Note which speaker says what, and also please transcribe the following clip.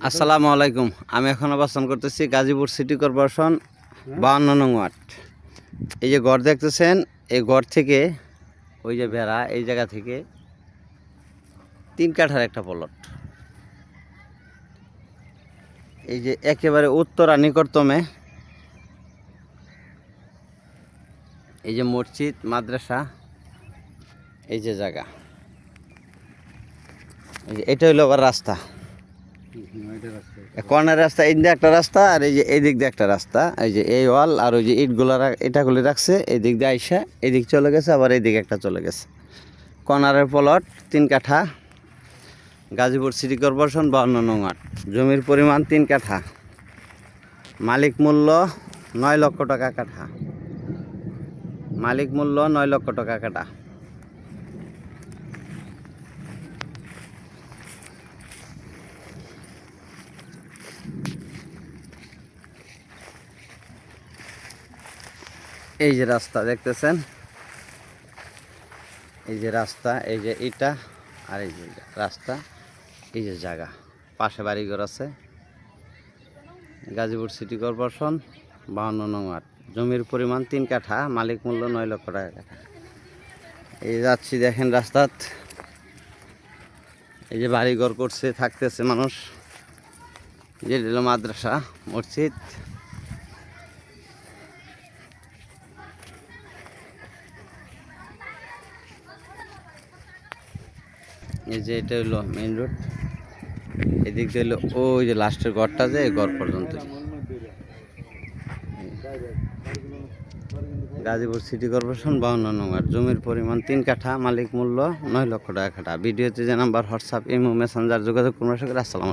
Speaker 1: আসসালামু আলাইকুম। আমি এখন অবস্থান করতেছি গাজীপুর সিটি কর্পোরেশন বাউন্ন নং ওয়ার্ড। এই যে ঘর দেখতেছেন, এই ঘর থেকে ওই যে ভেড়া, এই জায়গা থেকে তিন কাঠার একটা পলট এই যে একেবারে উত্তরা নিকটতমে এই যে মসজিদ, মাদ্রাসা, এই যে জায়গা। এই যে এটা হইল আবার রাস্তা। কর্নার রাস্তা, এই দিয়ে একটা রাস্তা, আর এই যে এই দিক দিয়ে একটা রাস্তা। এই যে এই ওয়াল আর ওই যে ইটগুলো এটাগুলি রাখছে এই দিক দিয়ে আইসা, এদিক চলে গেছে, আবার এই দিকে একটা চলে গেছে। কর্নারের প্লট, তিন কাঠা। গাজীপুর সিটি কর্পোরেশন, বাউন্ন নং আট জমির পরিমাণ তিন কাঠা। মালিক মূল্য নয় লক্ষ টাকা কাঠা। মালিক মূল্য নয় লক্ষ টাকা কাঠা। এই যে রাস্তা, দেখতেছেন? এই যে রাস্তা, এই যে ইটা আর এই যে রাস্তা, এই যে জায়গা। পাশে বাড়িঘর আছে। গাজীপুর সিটি কর্পোরেশন, বাহান্ন নং ওয়ার্ড। জমির পরিমাণ তিন কাঠা, মালিক মূল্য নয় লক্ষ টাকা কাঠা। এই যাচ্ছি, দেখেন রাস্তাত। এই যে বাড়িঘর করছে, থাকতেছে মানুষ। যে মাদ্রাসা, মসজিদ। এই যে এটা হলো মেইন রোড এদিক দিয়ে হলো ওই যে লাস্টের ঘরটা যে ঘর পর্যন্ত। গাজীপুর সিটি কর্পোরেশন বাউন্ন নম্বর। জমির পরিমাণ তিন কাঠা, মালিক মূল্য নয় লক্ষ টাকা কাঠা। ভিডিওতে যে নাম্বার হোয়াটসঅ্যাপ ইমো মেসেঞ্জার যোগাযোগ করুন আসসালাম